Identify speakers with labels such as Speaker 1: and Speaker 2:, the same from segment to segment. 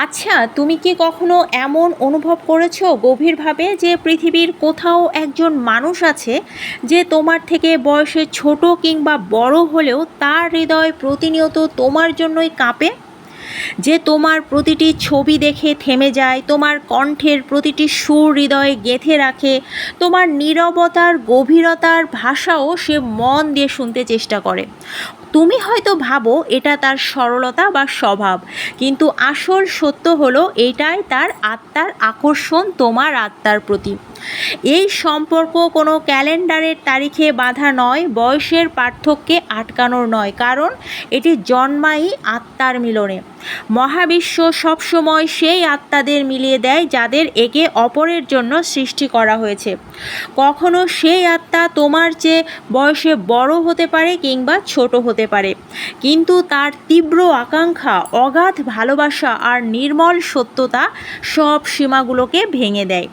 Speaker 1: আচ্ছা তুমি কি কখনো এমন অনুভব করেছ গভীরভাবে যে পৃথিবীর কোথাও একজন মানুষ আছে যে তোমার থেকে বয়সে ছোট কিংবা বড় হলেও তার হৃদয় প্রতিনিয়ত তোমার জন্যই কাঁপে? যে তোমার প্রতিটি ছবি দেখে থেমে যায়, তোমার কণ্ঠের প্রতিটি সুর হৃদয়ে গেঁথে রাখে, তোমার নীরবতার, গভীরতার ভাষাও সে মন দিয়ে শুনতে চেষ্টা করে। তুমি হয়তো ভাবো এটা তার সরলতা বা স্বভাব, কিন্তু আসল সত্য হলো এটাই তার আত্মার আকর্ষণ, তোমার আত্মার প্রতি। এই সম্পর্ক কোনো ক্যালেন্ডারের তারিখে বাধা নয়, বয়সের পার্থক্যে আটকানোর নয়, কারণ এটি জন্মাই আত্মার মিলনে। মহাবিশ্ব সবসময় সেই আত্মাদের মিলিয়ে দেয় যাদের একে অপরের জন্য সৃষ্টি করা হয়েছে। কখনো সেই আত্মা তোমার চেয়ে বয়সে বড় হতে পারে কিংবা ছোট হতে পারে। কিন্তু তার তীব্র আকাঙ্ক্ষা, অগাধ ভালোবাসা আর নির্মল সত্যতা সব সীমাগুলোকে ভেঙে দেয়।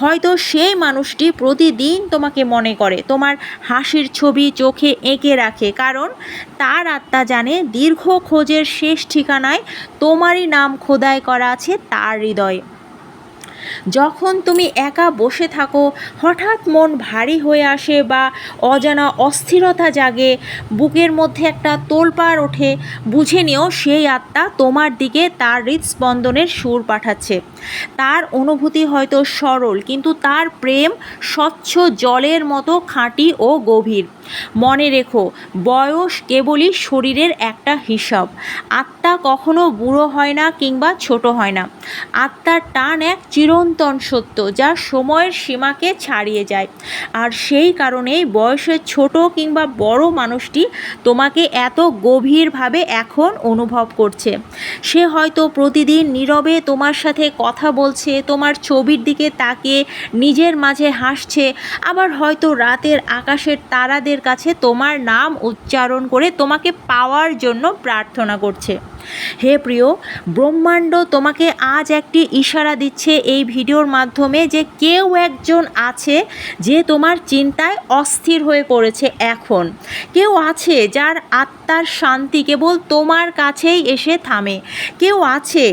Speaker 1: হয়তো সেই মানুষটি প্রতিদিন তোমাকে মনে করে, তোমার হাসির ছবি চোখে এঁকে রাখে, কারণ তার আত্মা জানে দীর্ঘ খোঁজের শেষ ঠিকানায় তোমারই নাম খোদাই করা আছে তার হৃদয়ে। যখন তুমি একা বসে থাকো, হঠাৎ মন ভারী হয়ে আসে বা অজানা অস্থিরতা জাগে, বুকের মধ্যে একটা তোলপাড় ওঠে, বুঝে নিও সেই আত্মা তোমার দিকে তার হৃদস্পন্দনের সুর পাঠাচ্ছে। তার অনুভূতি হয়তো সরল, কিন্তু তার প্রেম স্বচ্ছ জলের মতো খাঁটি ও গভীর। মনে রেখো, বয়স কেবলই শরীরের একটা হিসাব। আত্মা কখনো বুড়ো হয় না কিংবা ছোট হয় না। আত্মার টান এক চিরন্তন সত্য, যা সময়ের সীমাকে ছাড়িয়ে যায়। আর সেই কারণেই বয়সে ছোট কিংবা বড় মানুষটি তোমাকে এত গভীরভাবে এখন অনুভব করছে। সে হয়তো প্রতিদিন নীরবে তোমার সাথে কথা বলছে, তোমার ছবির দিকে তাকিয়ে নিজের মাঝে হাসছে, আবার হয়তো রাতের আকাশের তারাদের কাছে তোমার নাম উচ্চারণ করে তোমাকে পাওয়ার জন্য প্রার্থনা করছে। হে প্রিয়, ব্রহ্মাণ্ড তোমাকে আজ একটি ইশারা দিচ্ছে এই ভিডিওর মাধ্যমে যে কেউ একজন আছে যে তোমার চিন্তায় অস্থির হয়ে পড়েছে এখন। কেউ আছে যার আত্মার শান্তি কেবল তোমার কাছেই এসে থামে। কেউ আছে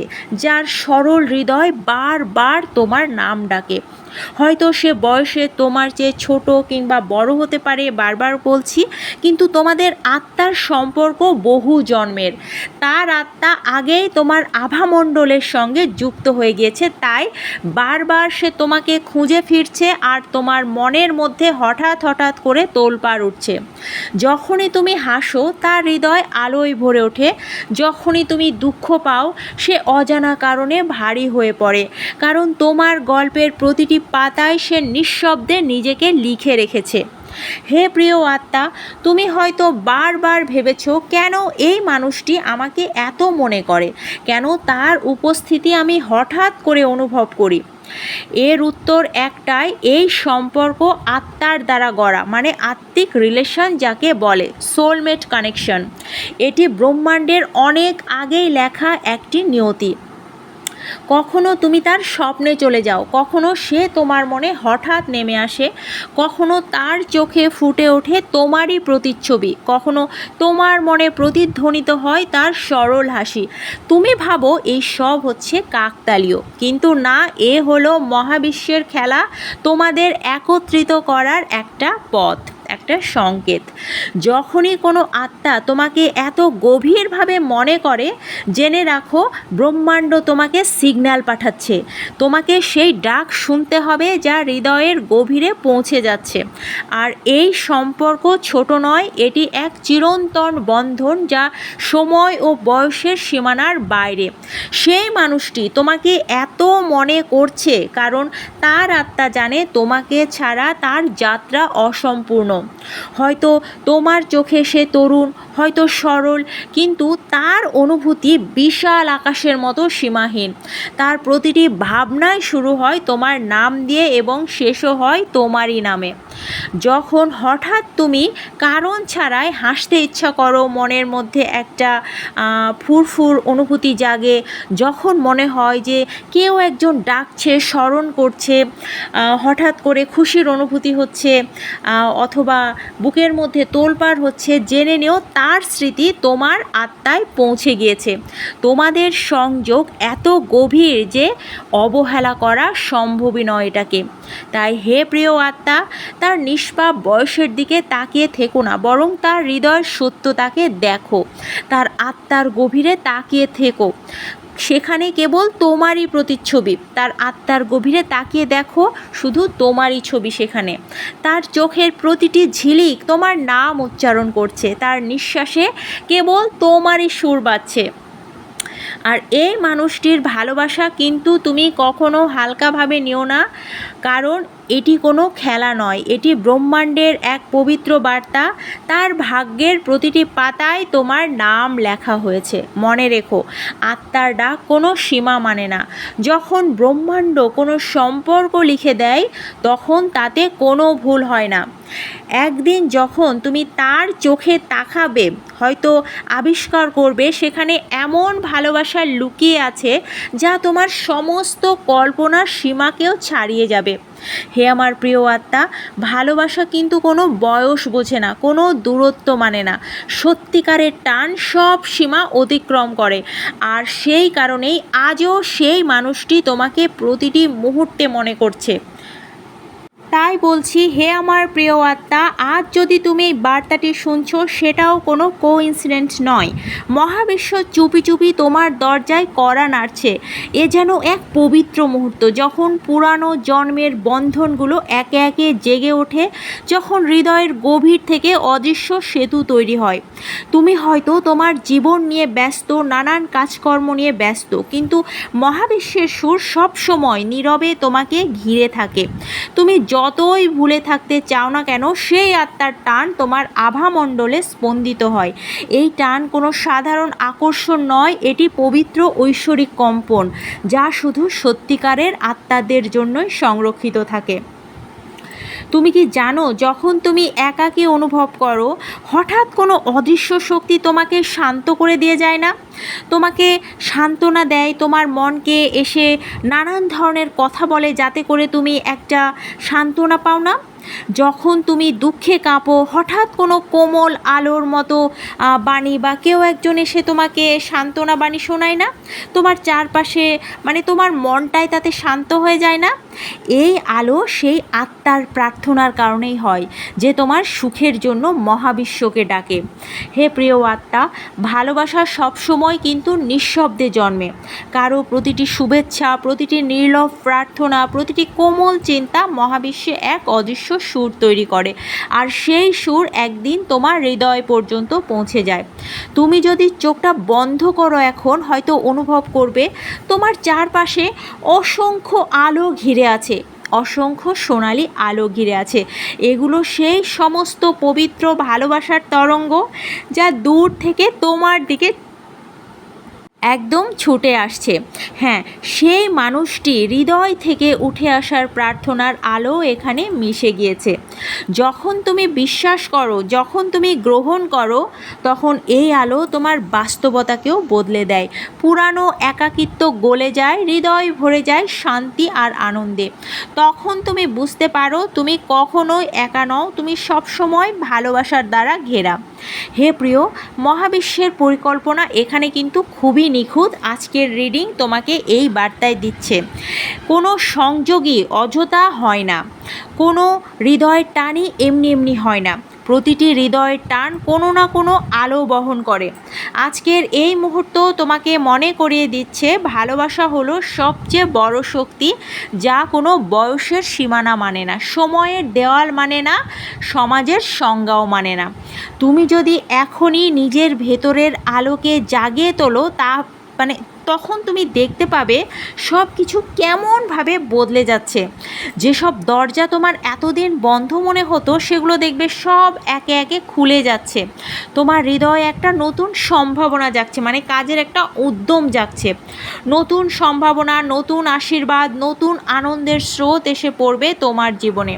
Speaker 1: যার সরল হৃদয় বারবার তোমার নাম ডাকে। হয়তো সে বয়সে তোমার চেয়ে ছোট কিংবা বড় হতে পারে, বারবার বলছি, কিন্তু তোমাদের আত্মার সম্পর্ক বহু জন্মের। তার আত্মা আগেই তোমার আভামণ্ডলের সঙ্গে যুক্ত হয়ে গিয়েছে, তাই বারবার সে তোমাকে খুঁজে ফিরছে আর তোমার মনের মধ্যে হঠাৎ হঠাৎ করে তোলপাড় উঠছে। যখনই তুমি হাসো, তার হৃদয় আলোয় ভরে ওঠে। যখনই তুমি দুঃখ পাও, সে অজানা কারণে ভারী হয়ে পড়ে। কারণ তোমার গল্পের প্রতিটি পাতায় সে নিঃশব্দে নিজেকে লিখে রেখেছে। হে প্রিয় আত্মা, তুমি হয়তো বারবার ভেবেছ, কেন এই মানুষটি আমাকে এত মনে করে? কেন তার উপস্থিতি আমি হঠাৎ করে অনুভব করি? এর উত্তর একটাই, এই সম্পর্ক আত্মার দ্বারা গড়া মানে আত্মিক রিলেশন যাকে বলে সোলমেট কানেকশন এটি ব্রহ্মাণ্ডের অনেক আগেই লেখা একটি নিয়তি। কখনো তুমি তার স্বপ্নে চলে যাও, কখনো সে তোমার মনে হঠাৎ নেমে আসে, কখনো তার চোখে ফুটে ওঠে তোমারই প্রতিচ্ছবি, কখনো তোমার মনে প্রতিধ্বনিত হয় তার সরল হাসি। তুমি ভাবো এই সব হচ্ছে কাকতালীয়, কিন্তু না, এ হলো মহাবিশ্বের খেলা, তোমাদের একত্রিত করার একটা পথ। একটা সংকেত। যখনই কোনো আত্মা তোমাকে এত গভীরভাবে মনে করে, জেনে রাখো ব্রহ্মাণ্ড তোমাকে সিগন্যাল পাঠাচ্ছে। তোমাকে সেই ডাক শুনতে হবে যা হৃদয়ের গভীরে পৌঁছে যাচ্ছে। আর এই সম্পর্ক ছোট নয়, এটি এক চিরন্তন বন্ধন যা সময় ও বয়সের সীমানার বাইরে। সেই মানুষটি তোমাকে এত মনে করছে, কারণ তার আত্মা জানে তোমাকে ছাড়া তার যাত্রা অসম্পূর্ণ। হয়তো তোমার চোখে সে তরুণ, হয়তো সরল, কিন্তু তার অনুভূতি বিশাল আকাশের মতো সীমাহীন। তার প্রতিটি ভাবনাই শুরু হয় তোমার নাম দিয়ে এবং শেষও হয় তোমারই নামে। যখন হঠাৎ তুমি কারণ ছাড়াই হাসতে ইচ্ছা করো, মনের মধ্যে একটা ফুরফুর অনুভূতি জাগে। যখন মনে হয় যে কেউ একজন ডাকছে, স্মরণ করছে হঠাৎ করে খুশির অনুভূতি হচ্ছে অথবা অথবা বুকের মধ্যে তোলপাড় হচ্ছে, জেনে নিও তার স্মৃতি তোমার আত্মায় পৌঁছে গিয়েছে। তোমাদের সংযোগ এত গভীর যে অবহেলা করা সম্ভবই নয় এটাকে। তাই হে প্রিয় আত্মা, তার নিষ্পাপ বয়সের দিকে তাকিয়ে থেকো না, বরং তার হৃদয়ের সত্যতাকে দেখো। তার আত্মার গভীরে তাকিয়ে থেকো। সেখানে কেবল তোমারই প্রতিচ্ছবি। তার আত্মার গভীরে তাকিয়ে দেখো শুধু তোমারই ছবি সেখানে। তার চোখের প্রতিটি ঝিলিক তোমার নাম উচ্চারণ করছে। তার নিঃশ্বাসে কেবল তোমারই সুর বাজছে। আর এই মানুষটির ভালোবাসা কিন্তু তুমি কখনো হালকাভাবে নিও না। কারণ এটি কোনো খেলা নয়, এটি ব্রহ্মাণ্ডের এক পবিত্র বার্তা। তার ভাগ্যের প্রতিটি পাতায় তোমার নাম লেখা হয়েছে। মনে রেখো, আত্মার ডাক কোনো সীমা মানে না। যখন ব্রহ্মাণ্ড কোনো সম্পর্ক লিখে দেয়, তখন তাতে কোনো ভুল হয় না। একদিন যখন তুমি তার চোখে তাকাবে, হয়তো আবিষ্কার করবে, সেখানে এমন ভালোবাসা লুকিয়ে আছে যা তোমার সমস্ত কল্পনার সীমাকেও ছাড়িয়ে যাবে। হে আমার প্রিয় আত্মা, ভালোবাসা কিন্তু কোনো বয়স বোঝে না, কোনো দূরত্ব মানে না। সত্যিকারের টান সব সীমা অতিক্রম করে। আর সেই কারণেই আজও সেই মানুষটি তোমাকে প্রতিটি মুহূর্তে মনে করছে। তাই বলছি, হে আমার প্রিয় আত্মা, আজ যদি তুমি এই বার্তাটি শুনছো, সেটাও কোনো কো ইনসিডেন্ট নয়। মহাবিশ্ব চুপি চুপি তোমার দরজায় কড়া নাড়ছে। এ যেন এক পবিত্র মুহূর্ত, যখন পুরানো জন্মের বন্ধনগুলো একে একে জেগে ওঠে, যখন হৃদয়ের গভীর থেকে অদৃশ্য সেতু তৈরি হয়। তুমি হয়তো তোমার জীবন নিয়ে ব্যস্ত, নানান কাজকর্ম নিয়ে ব্যস্ত, কিন্তু মহাবিশ্বের সুর সবসময় নীরবে তোমাকে ঘিরে থাকে। তুমি যতই ভুলে থাকতে চাও না কেন, সেই আত্মার টান তোমার আভামণ্ডলে স্পন্দিত হয়। এই টান কোনো সাধারণ আকর্ষণ নয়, এটি পবিত্র ঐশ্বরিক কম্পন, যা শুধু সত্যিকারের আত্মাদের জন্যই সংরক্ষিত থাকে। তুমি কি জানো, যখন তুমি একাকী অনুভব করো, হঠাৎ কোনো অদৃশ্য শক্তি তোমাকে শান্ত করে দিয়ে যায় না? তোমাকে সান্ত্বনা দেয়, তোমার মনকে এসে নানান ধরনের কথা বলে, যাতে করে তুমি একটা সান্ত্বনা পাও না? যখন তুমি দুঃখে কাঁপো, হঠাৎ কোনো কোমল আলোর মতো বাণী বা কেউ একজন এসে তোমাকে সান্ত্বনা বাণী শোনায় না? তোমার চারপাশে মানে তোমার মনটাই তাতে শান্ত হয়ে যায় না? এই আলো সেই আত্মার প্রার্থনার কারণেই হয়, যে তোমার সুখের জন্য মহাবিশ্বকে ডাকে। হে প্রিয় আত্মা, ভালোবাসা সবসময় কিন্তু নিঃশব্দে জন্মে। কারও প্রতিটি শুভেচ্ছা, প্রতিটি নির্লভ প্রার্থনা, প্রতিটি কোমল চিন্তা মহাবিশ্বে এক অদৃশ্য সুর তৈরি করে, আর সেই সুর একদিন তোমার হৃদয় পর্যন্ত পৌঁছে যায়। তুমি যদি চোখটা বন্ধ করো এখন, হয়তো অনুভব করবে, তোমার চারপাশে অসংখ্য আলো ঘিরে আছে। অসংখ্য সোনালি আলো ঘিরে আছে। এগুলো সেই সমস্ত পবিত্র ভালোবাসার তরঙ্গ যা দূর থেকে তোমার দিকে একদম ছুটে আসছে। হ্যাঁ সেই মানুষটি হৃদয় থেকে উঠে আসার প্রার্থনার আলো এখানে মিশে গিয়েছে। যখন তুমি বিশ্বাস করো, যখন তুমি গ্রহণ করো, তখন এই আলো তোমার বাস্তবতাকেও বদলে দেয়। পুরানো একাকিত্ব গলে যায়, হৃদয় ভরে যায় শান্তি আর আনন্দে। তখন তুমি বুঝতে পারো, তুমি কখনোই একা নও, তুমি সবসময় ভালোবাসার দ্বারা ঘেরা। হে প্রিয়, মহাবিশ্বের পরিকল্পনা এখানে কিন্তু খুবই নিখুঁত আজকের রিডিং তোমাকে এই বার্তায় দিচ্ছে। কোনো সংযোগই অযথা হয় না, কোনো হৃদয় টানই এমনি এমনি হয় না। প্রতিটি হৃদয়ের টান কোনো না কোনো আলো বহন করে। আজকের এই মুহূর্ত তোমাকে মনে করিয়ে দিচ্ছে, ভালোবাসা হলো সবচেয়ে বড় শক্তি যা কোনো বয়সের সীমানা মানে না, সময়ের দেওয়াল মানে না, সমাজের সংজ্ঞাও মানে না। তুমি যদি এখনই নিজের ভেতরের আলোকে জাগিয়ে তোলো, তা মানে তখন তুমি দেখতে পাবে সব কিছু কেমনভাবে বদলে যাচ্ছে। যেসব দরজা তোমার এতদিন বন্ধ মনে হতো, সেগুলো দেখবে সব একে একে খুলে যাচ্ছে। তোমার হৃদয়ে একটা নতুন সম্ভাবনা জাগছে মানে কাজের একটা উদ্যম জাগছে। নতুন সম্ভাবনা, নতুন আশীর্বাদ, নতুন আনন্দের স্রোত এসে পড়বে তোমার জীবনে।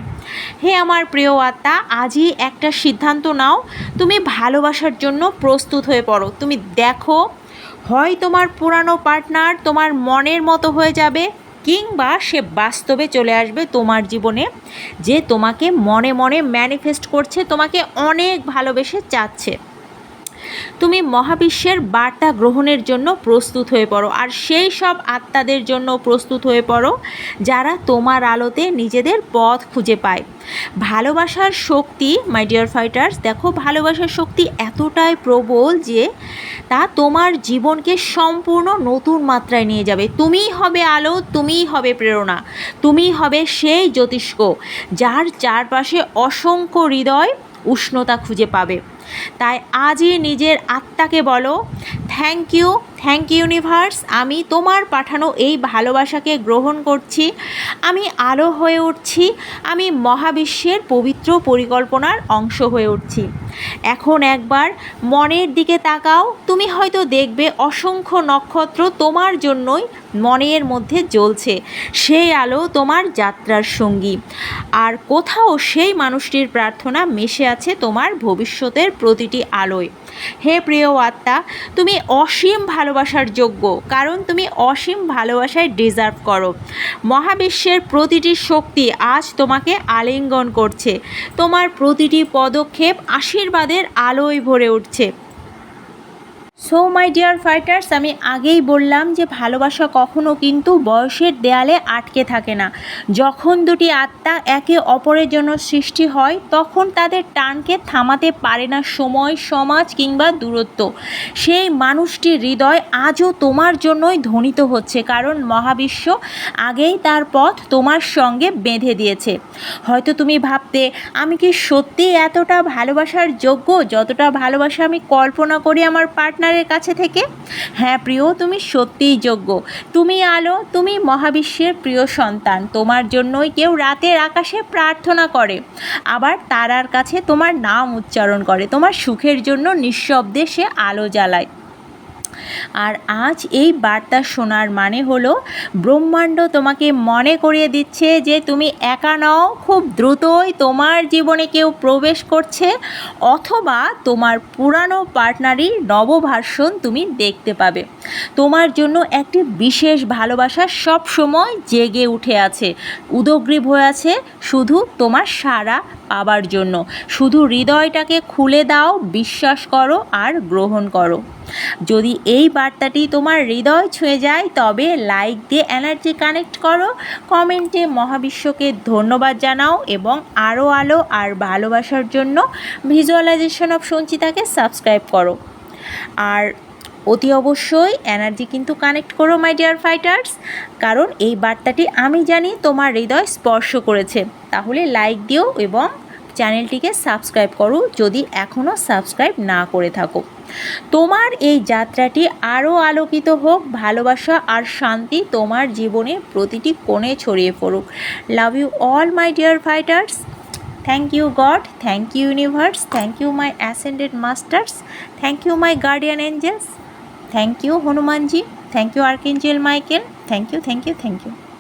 Speaker 1: হে আমার প্রিয় আত্মা, আজই একটা সিদ্ধান্ত নাও। তুমি ভালোবাসার জন্য প্রস্তুত হয়ে পড়ো। তুমি দেখো হয় তোমার পুরানো পার্টনার তোমার মনের মতো হয়ে যাবে, কিংবা সে বাস্তবে চলে আসবে তোমার জীবনে, যে তোমাকে মনে মনে ম্যানিফেস্ট করছে, তোমাকে অনেক ভালোবেসে চাচ্ছে। তুমি মহাবিশ্বের বার্তা গ্রহণের জন্য প্রস্তুত হয়ে পড়ো, আর সেই সব আত্মাদের জন্য প্রস্তুত হয়ে পড়ো যারা তোমার আলোতে নিজেদের পথ খুঁজে পায়। ভালোবাসার শক্তি মাই ডিয়ার ফাইটার্স দেখো ভালোবাসার শক্তি এতটাই প্রবল যে তা তোমার জীবনকে সম্পূর্ণ নতুন মাত্রায় নিয়ে যাবে। তুমিই হবে আলো, তুমিই হবে প্রেরণা, তুমিই হবে সেই জ্যোতিষ্ক যার চারপাশে অসংখ্য হৃদয় উষ্ণতা খুঁজে পাবে। তাই আজই নিজের আত্মাকে বলো থ্যাংক ইউ থ্যাংক ইউনিভার্স আমি তোমার পাঠানো এই ভালোবাসাকে গ্রহণ করছি। আমি আলো হয়ে উঠছি। আমি মহাবিশ্বের পবিত্র পরিকল্পনার অংশ হয়ে উঠছি। এখন একবার মনের দিকে তাকাও। তুমি হয়তো দেখবে অসংখ্য নক্ষত্র তোমার জন্যই মনের মধ্যে জ্বলছে। সেই আলো তোমার যাত্রার সঙ্গী। আর কোথাও সেই মানুষটির প্রার্থনা মিশে আছে তোমার ভবিষ্যতের প্রতিটি আলোয়। হে প্রিয় আত্মা, তুমি অসীম ভালোবাসার যোগ্য, কারণ তুমি অসীম ভালোবাসায় ডিজার্ভ করো। মহাবিশ্বের প্রতিটি শক্তি আজ তোমাকে আলিঙ্গন করছে। তোমার প্রতিটি পদক্ষেপ আশীর্বাদের আলোয় ভরে উঠছে। সো মাই ডিয়ার ফাইটার্স আমি আগেই বললাম যে ভালোবাসা কখনো কিন্তু বয়সের দেয়ালে আটকে থাকে না। যখন দুটি আত্মা একে অপরের জন্য সৃষ্টি হয়, তখন তাদের টানকে থামাতে পারে না সময়, সমাজ কিংবা দূরত্ব। সেই মানুষটির হৃদয় আজও তোমার জন্যই ধ্বনিত হচ্ছে, কারণ মহাবিশ্ব আগেই তার পথ তোমার সঙ্গে বেঁধে দিয়েছে। হয়তো তুমি ভাবতে, আমি কি সত্যি এতটা ভালোবাসার যোগ্য? যতটা ভালোবাসা আমি কল্পনা করি আমার পার্টনারের কাছে থেকে হ্যাঁ প্রিয়, তুমি সত্যিই যোগ্য। তুমি আলো, তুমি মহাবিশ্বের প্রিয় সন্তান। তোমার জন্যই কেউ রাতের আকাশে প্রার্থনা করে। আবার তারার কাছে তোমার নাম উচ্চারণ করে। তোমার সুখের জন্য নিঃশব্দে সে আলো জ্বালায়। আর আজ এই বার্তা শোনার মানে হলো, ব্রহ্মাণ্ড তোমাকে মনে করিয়ে দিচ্ছে যে তুমি একা নও, খুব দ্রুতই তোমার জীবনে কেউ প্রবেশ করছে, অথবা তোমার পুরানো পার্টনারই নবভার্সন তুমি দেখতে পাবে। তোমার জন্য একটি বিশেষ ভালোবাসা সব সময় জেগে উঠে আছে। উদগ্রীব হয়ে আছে শুধু তোমার সারা পাবার জন্য। শুধু হৃদয়টাকে খুলে দাও, বিশ্বাস করো আর গ্রহণ করো। যদি এই বার্তাটি তোমার হৃদয় ছুঁয়ে যায়, তবে লাইক দিয়ে এনার্জি কানেক্ট করো। কমেন্টে মহাবিশ্বকে ধন্যবাদ জানাও এবং আরও আলো আর ভালোবাসার জন্য ভিজুয়ালাইজেশন অফ সঞ্চিতাকে সাবস্ক্রাইব করো। আর অতি অবশ্যই এনার্জি কিন্তু কানেক্ট করো মাই ডিয়ার ফাইটার্স কারণ এই বার্তাটি আমি জানি তোমার হৃদয় স্পর্শ করেছে। তাহলে লাইক দিও এবং চ্যানেলটিকে সাবস্ক্রাইব করো, যদি এখনও সাবস্ক্রাইব না করে থাকো। তোমার এই যাত্রাটি আরও আলোকিত হোক, ভালোবাসা আর শান্তি তোমার জীবনে প্রতিটি কোণে ছড়িয়ে পড়ুক। Love you all my dear fighters thank you God thank you universe thank you my ascended masters thank you my guardian angels thank you Hanumanji thank you archangel Michael thank you thank you thank you